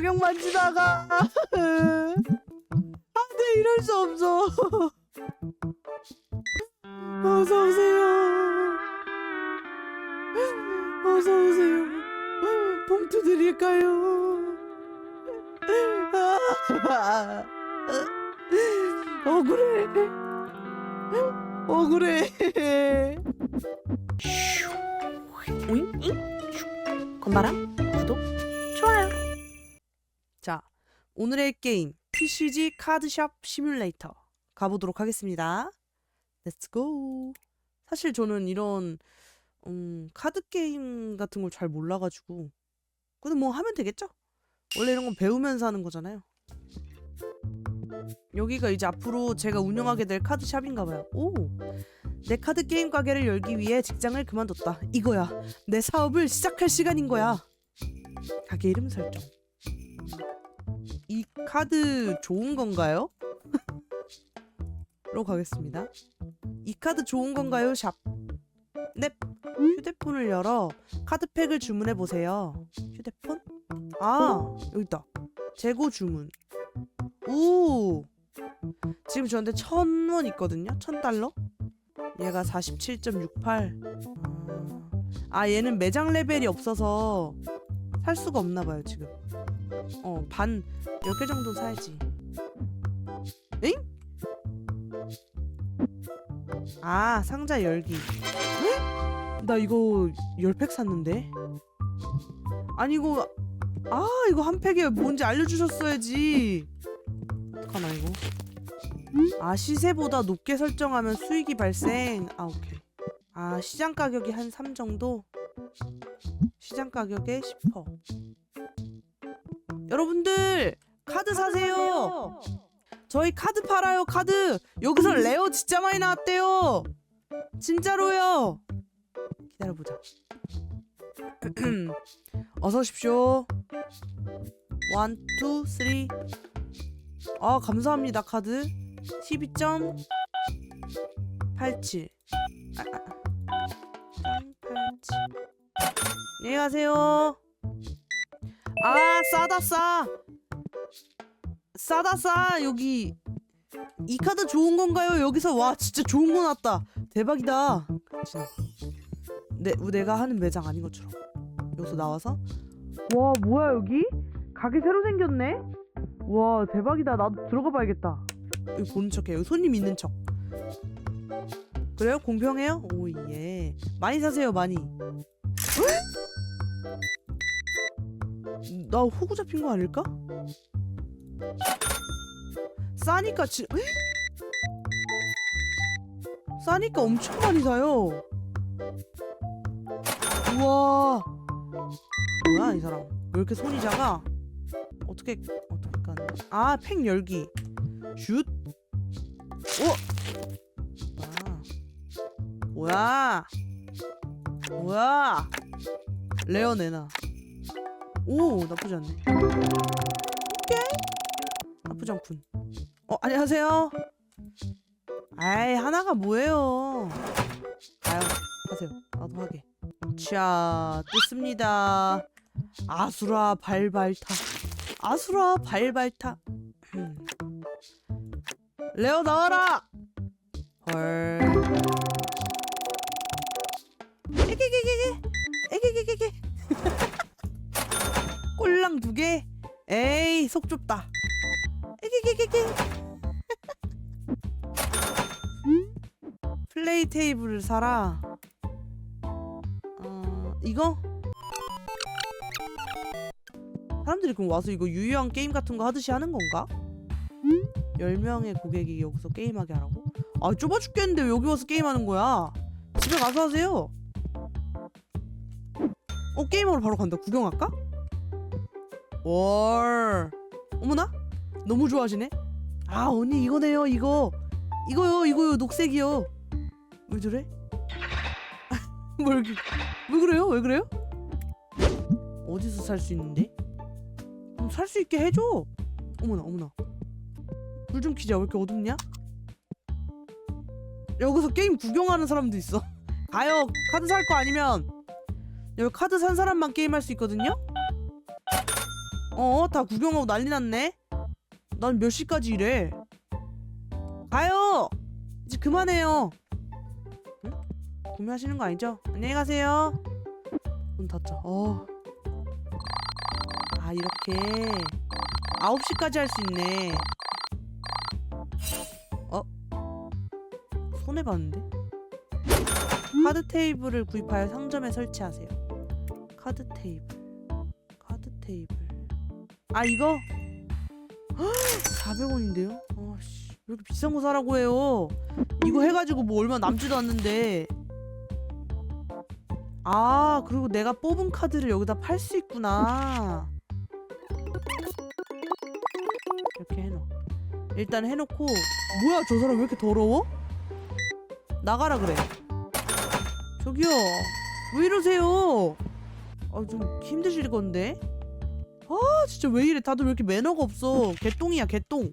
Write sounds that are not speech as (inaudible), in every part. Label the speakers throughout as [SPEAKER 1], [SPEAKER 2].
[SPEAKER 1] 가격만 지나가. (laughs) 안돼 이럴 수 없어. (laughs) 어서 오세요. (laughs) 어서 오세요. 봉투 드릴까요? 억울해. 억울해.
[SPEAKER 2] 오잉? 잉? 건바람? 구독?
[SPEAKER 1] 오늘의 게임 TCG 카드샵 시뮬레이터 가보도록 하겠습니다. Let's go. 사실 저는 이런 음, 카드 게임 같은 걸 잘 몰라가지고 근데 뭐 하면 되겠죠? 원래 이런 건 배우면서 하는 거잖아요. 여기가 이제 앞으로 제가 운영하게 될 카드샵인가 봐요. 오! 내 카드 게임 가게를 열기 위해 직장을 그만뒀다. 이거야. 내 사업을 시작할 시간인 거야. 가게 이름 설정. 이 카드 좋은 건가요? (laughs) 로 가겠습니다. 이 카드 좋은 건가요? 샵. 넵. 휴대폰을 열어 카드팩을 주문해 보세요. 휴대폰? 아, 여기 있다. 재고 주문. 오. 지금 저한테 천 원 있거든요. 천 달러. 얘가 47.68. 아, 얘는 매장 레벨이 없어서 살 수가 없나 봐요, 지금. 어, 반 10개 정도 사야지. 엥? 아, 상자 열기. 에? 나 이거 10팩 샀는데. 아니 이거 아, 이거 한 팩에 뭔지 알려 주셨어야지. 어떡하나 이거? 아, 시세보다 높게 설정하면 수익이 발생. 아, 오케이. 아, 시장 가격이 한 3 정도? 시장 가격의 10%. 여러분들 카드 사세요. 저희 카드 팔아요. 카드. 여기서 레어 진짜 많이 나왔대요. 진짜로요. 기다려 보자. (clears throat) 어서 오십시오. 원, 투, 쓰리. 아, 감사합니다. 카드. 12.87. 아, 아, 아. 387. 안녕히 가세요. 아 싸다 싸. 싸다 싸 여기. 이 카드 좋은 건가요? 여기서? 와 진짜 좋은 거 났다. 대박이다. 진짜. 내 내가 하는 매장 아닌 것처럼. 여기서 나와서. 와 뭐야 여기? 가게 새로 생겼네? 와 대박이다. 나도 들어가 봐야겠다. 여기 보는 척해. 여기 손님 있는 척. 그래요? 공평해요? 오예. 많이 사세요 많이 나 호구 잡힌 거 아닐까? 싸니까 지 에? 싸니까 엄청 많이 사요. 우와. 뭐야 이 사람? 왜 이렇게 손이 작아? 어떻게 어떻게 간? 아팩 열기. 슛. 오. 뭐야? 뭐야? 뭐야? 레어 내놔. 오 나쁘지 않네. 오케이. 나쁘지 않군. 어 안녕하세요. 아이 하나가 뭐예요? 아유 하세요. 나도 하게. 자 뜯습니다. 아수라 발발타. 아수라 발발타. 음. 레오 나와라! 헐 꼴랑 두 개? 에이 속 좁다. (laughs) 플레이 테이블을 사라. 어 이거? 사람들이 그럼 와서 이거 유효한 게임 같은 거 하듯이 하는 건가? 10명의 고객이 여기서 게임하게 하라고? 아 좁아 죽겠는데 왜 여기 와서 게임하는 거야? 집에 가서 하세요. 어 게임하러 바로 간다. 구경할까? 월. 어머나? 너무 좋아하시네? 아 언니 이거네요 이거. 이거요 이거요 녹색이요. 왜 저래? (laughs) 뭘 왜 그래요? 왜 그래요? 어디서 살 수 있는데? 살 수 있게 해줘. 어머나 어머나. 불좀 켜자 왜 이렇게 어둡냐? 여기서 게임 구경하는 사람도 있어. (laughs) 가요. 카드 살 거 아니면. 여기 카드 산 사람만 게임할 수 있거든요 어, 다 구경하고 난리 났네. 난 몇 시까지 일해? 가요. 이제 그만해요. 응? 구매하시는 거 아니죠? 안녕히 가세요. 문 닫자. 어. 아 이렇게 9시까지 할 수 있네. 어? 손해 봤는데? 카드 테이블을 구입하여 상점에 설치하세요. 카드 테이블. 카드 테이블. 아 이거 400원인데요? 아씨 왜 이렇게 비싼 거 사라고 해요? 이거 해가지고 뭐 얼마 남지도 않는데. 아 그리고 내가 뽑은 카드를 여기다 팔 수 있구나. 이렇게 해놔. 일단 해놓고 뭐야 저 사람 왜 이렇게 더러워? 나가라 그래. 저기요 왜 이러세요? 아 좀 힘드실 건데. 아 진짜 왜 이래? 다들 왜 이렇게 매너가 없어? 개똥이야 개똥.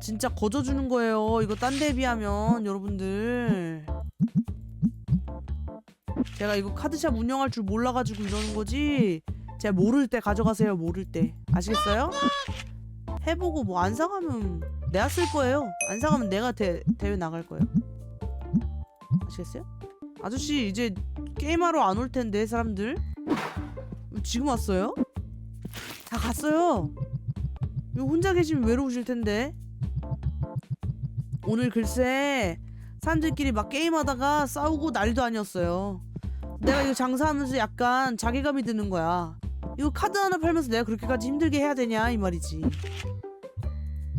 [SPEAKER 1] 진짜 거저주는 거예요 이거 딴 데에 비하면 여러분들. 제가 이거 카드샵 운영할 줄 몰라가지고 이러는 거지? 제가 모를 때 가져가세요 모를 때. 아시겠어요? 해보고 뭐 안 사가면 내가 쓸 거예요. 안 사가면 내가 대, 대회 나갈 거예요. 아시겠어요? 아저씨 이제 게임하러 안 올 텐데 사람들. 왜 지금 왔어요? 다 갔어요. 이거 혼자 계시면 외로우실 텐데. 오늘 글쎄 사람들끼리 막 게임하다가 싸우고 난리도 아니었어요. 내가 이거 장사하면서 약간 자괴감이 드는 거야. 이거 카드 하나 팔면서 내가 그렇게까지 힘들게 해야 되냐 이 말이지.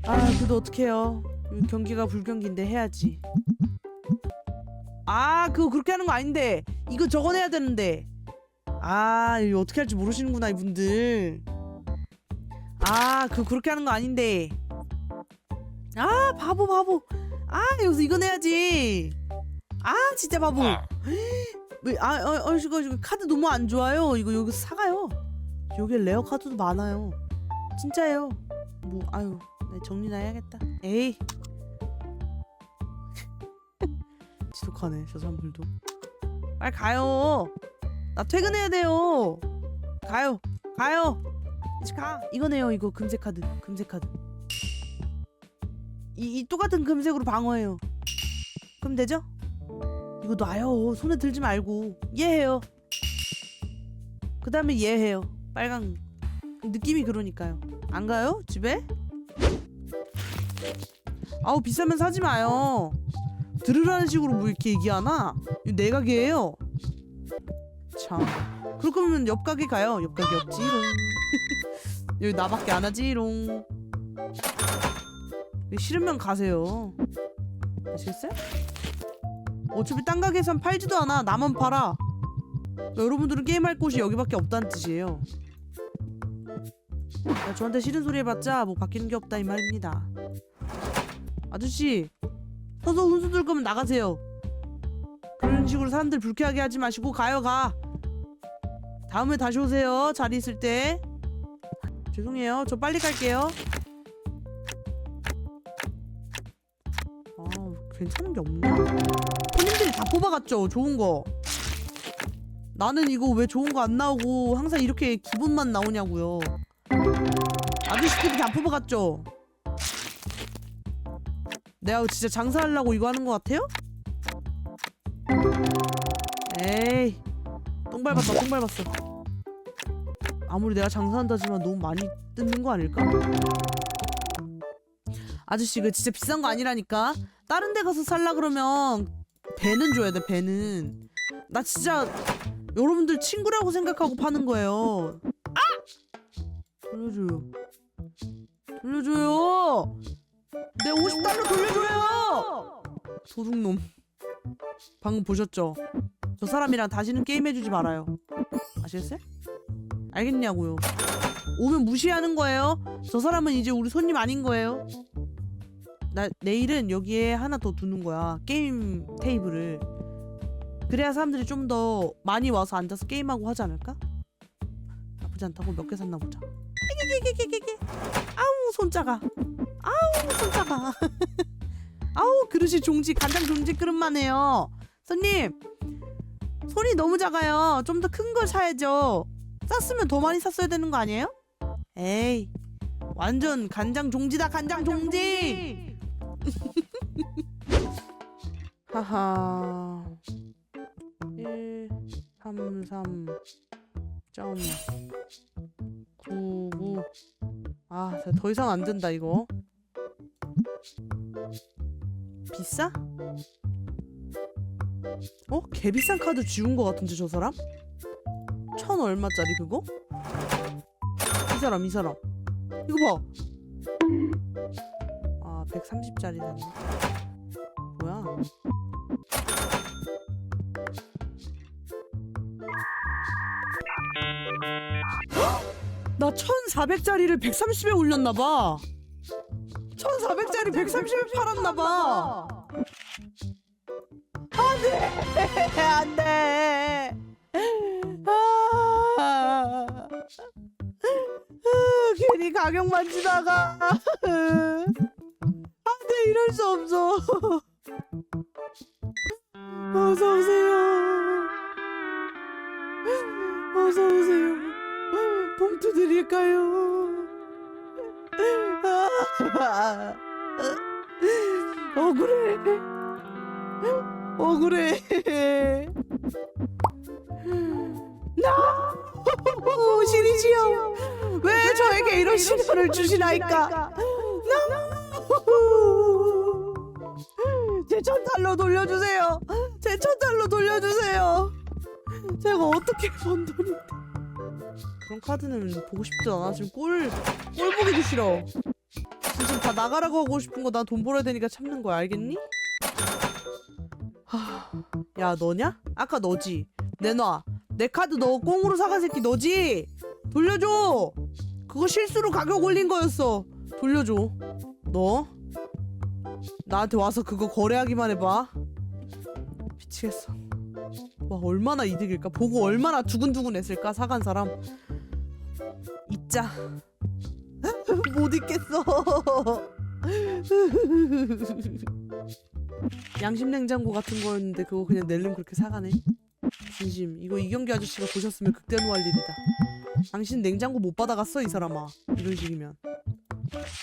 [SPEAKER 1] 아 그래도 어떡해요. 경기가 불경기인데 해야지. 아 그거 그렇게 하는 거 아닌데 이거 적어내야 되는데. 아 이거 어떻게 할지 모르시는구나 이분들. 아, 그 그렇게 하는 거 아닌데. 아, 바보 바보. 아, 여기서 이거 내야지. 아, 진짜 바보. (gasps) 왜? 아, 어, 어, 이거, 이거 카드 너무 안 좋아요. 이거 여기 서 사가요. 여기 레어 카드도 많아요. 진짜예요. 뭐, 아유, 네, 정리나 해야겠다. 에이. (laughs) 지독하네, 저 사람들도. 빨리 가요. 나 퇴근해야 돼요. 가요, 가요. 가. 이거네요 이거 금색 카드 금색 카드. 이, 이 똑같은 금색으로 방어해요. 그럼 되죠? 이거 놔요. 손에 들지 말고. 얘 해요. 그 다음에 얘 해요. 빨강. 느낌이 그러니까요. 안 가요? 집에? 아우 비싸면 사지 마요. 들으라는 식으로 뭐 이렇게 얘기하나? 이거 내 가게예요. 참 그럴 거면 옆 가게 가요 옆 가게 없지롱 (laughs) 여기 나밖에 안 하지롱. 싫으면 가세요. 아시겠어요? 어차피 딴 가게에선 팔지도 않아. 나만 팔아. 여러분들은 게임할 곳이 여기밖에 없다는 뜻이에요. 야, 저한테 싫은 소리 해봤자 뭐 바뀌는 게 없다 이 말입니다. 아저씨, 서서 훈수 둘 거면 나가세요. 그런 식으로 사람들 불쾌하게 하지 마시고 가요 가. 다음에 다시 오세요. 자리 있을 때. 죄송해요. 저 빨리 갈게요. 아, 괜찮은 게 없나? 손님들이 다 뽑아갔죠. 좋은 거. 나는 이거 왜 좋은 거 안 나오고 항상 이렇게 기분만 나오냐고요. 아저씨들이 다 뽑아갔죠. 내가 진짜 장사하려고 이거 하는 거 같아요? 에이, 똥 밟았다, 똥 밟았어. 아무리 내가 장사한다지만 너무 많이 뜯는 거 아닐까? 아저씨 이거 진짜 비싼 거 아니라니까 다른 데 가서 살라 그러면 배는 줘야 돼 배는 나 진짜 여러분들 친구라고 생각하고 파는 거예요 아! 돌려줘요 돌려줘요 내 50달러 돌려줘요 도둑놈 방금 보셨죠? 저 사람이랑 다시는 게임해주지 말아요 아시겠어요? 알겠냐고요. 오면 무시하는 거예요. 저 사람은 이제 우리 손님 아닌 거예요. 나 내일은 여기에 하나 더 두는 거야. 게임 테이블을. 그래야 사람들이 좀 더 많이 와서 앉아서 게임하고 하지 않을까? 나쁘지 않다고 몇 개 샀나 보자. 아우 손 작아. 아우 손 작아. (laughs) 아우 그릇이 종지 간장 종지 그릇만 해요. 손님 손이 너무 작아요. 좀 더 큰 걸 사야죠. 쌌으면 더 많이 샀어야 되는 거 아니에요? 에이 완전 간장 종지다 간장 종지 하하 1 3 3 점 99. 아, 자, 더 이상 안 된다 이거. 비싸? 어? 개 비싼 카드 지운 거 같은데 저 사람? 천 얼마짜리 그거? 이 사람 이 사람 이거 봐. 아, 130짜리 샀네. 뭐야? 나 1400짜리를 130에 올렸나봐 1400짜리 130에 팔았나봐 안돼. 안돼 아, 괜히 가격 만지다가. 안돼 이럴 수 없어. 어서 오세요. 어서 오세요. 봉투 드릴까요? 억울해. 억울해. 나 신이지요. 왜 저에게 이런 시련을 주시나이까? 나제 천 달러 돌려주세요. 제 천 달러 돌려주세요. 제가 어떻게 번 돈인데? 그런 카드는 보고 싶지도 않아. 지금 꼴, 꼴 보기도 싫어. 지금 다 나가라고 하고 싶은 거난돈 벌어야 되니까 참는 거야. 알겠니? 하, 야 너냐? 아까 너지. 내놔. 내 카드 너 꽁으로 사간 새끼 너지? 돌려줘. 그거 실수로 가격 올린 거였어. 돌려줘. 너 나한테 와서 그거 거래하기만 해봐. 미치겠어. 와 얼마나 이득일까? 보고 얼마나 두근두근 했을까? 사간 사람. 잊자. (laughs) 못 잊겠어. (laughs) 양심 냉장고 같은 거였는데 그거 그냥 낼름 그렇게 사가네. 진심 이거 이경기 아저씨가 보셨으면 극대노할 일이다. 당신 냉장고 못 받아갔어 이 사람아. 이런 식이면.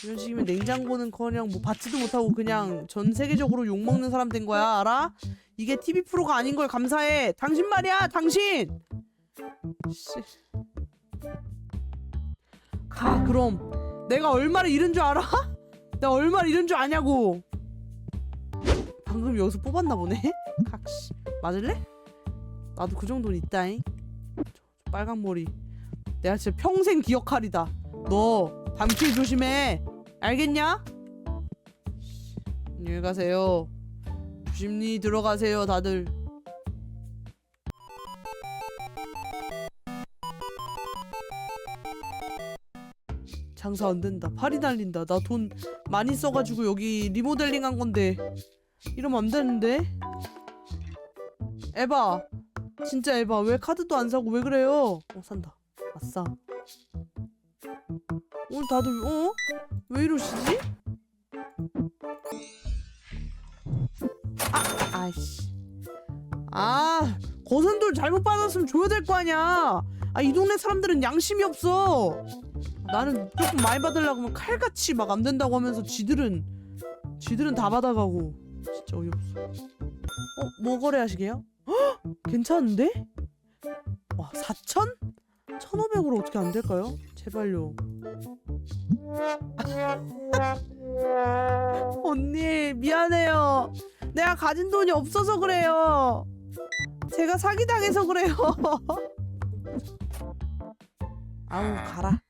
[SPEAKER 1] 이런 식이면 냉장고는커녕 뭐 받지도 못하고 그냥 전 세계적으로 욕 먹는 사람 된 거야 알아? 이게 TV 프로가 아닌 걸 감사해. 당신 말이야 당신. 씨. 가 그럼 내가 얼마를 잃은 줄 알아? 내가 얼마를 잃은 줄 아냐고 방금 여기서 뽑았나 보네? (laughs) 각시. 맞을래? 나도 그 정도는 있다잉. 빨간 머리. 내가 진짜 평생 기억하리다. 너 담길 조심해. 알겠냐? 안녕히 가세요. 조심히 들어가세요 다들. 장사 안 된다. 팔이 날린다. 나 돈 많이 써가지고 여기 리모델링 한 건데 이러면 안 되는데. 에바, 진짜 에바 왜 카드도 안 사고 왜 그래요? 어 산다. 아싸. 오늘 다들 어? 왜 이러시지? 아, 아이씨. 아, 거선돌 잘못 받았으면 줘야 될 거 아니야. 아, 이 동네 사람들은 양심이 없어. 나는 조금 많이 받으려고 하면 칼같이 막 안 된다고 하면서 지들은 지들은 다 받아가고 진짜 어이없어. 어? 뭐 거래하시게요? 헉! 괜찮은데? 와 4천? 1,500으로 어떻게 안 될까요? 제발요. (laughs) 언니 미안해요. 내가 가진 돈이 없어서 그래요. 제가 사기당해서 그래요. (laughs) 아우 가라.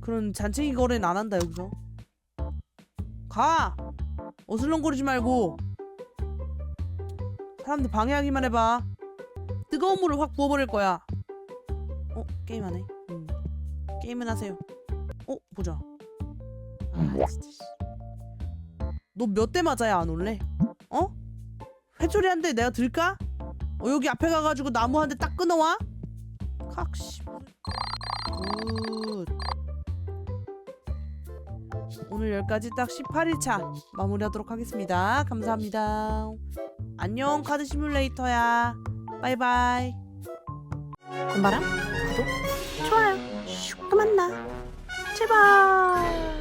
[SPEAKER 1] 그런 잔챙이 거래는 안 한다 여기서. 가. 어슬렁거리지 말고. 사람들 방해하기만 해봐. 뜨거운 물을 확 부어버릴 거야. 어 게임하네. 음. 게임은 하세요. 어 보자. 아 진짜. 너몇 대 맞아야 안 올래? 어? 회초리 한 대 내가 들까? 어 여기 앞에 가가지고 나무 한 대 딱 끊어와. kak씨. 굿. 오늘 여기까지 딱 18일차 마무리하도록 하겠습니다. 감사합니다. 안녕 카드 시뮬레이터야. 바이바이.
[SPEAKER 2] 곰바람? 구독? 좋아요. 슉 또 만나. 자 제발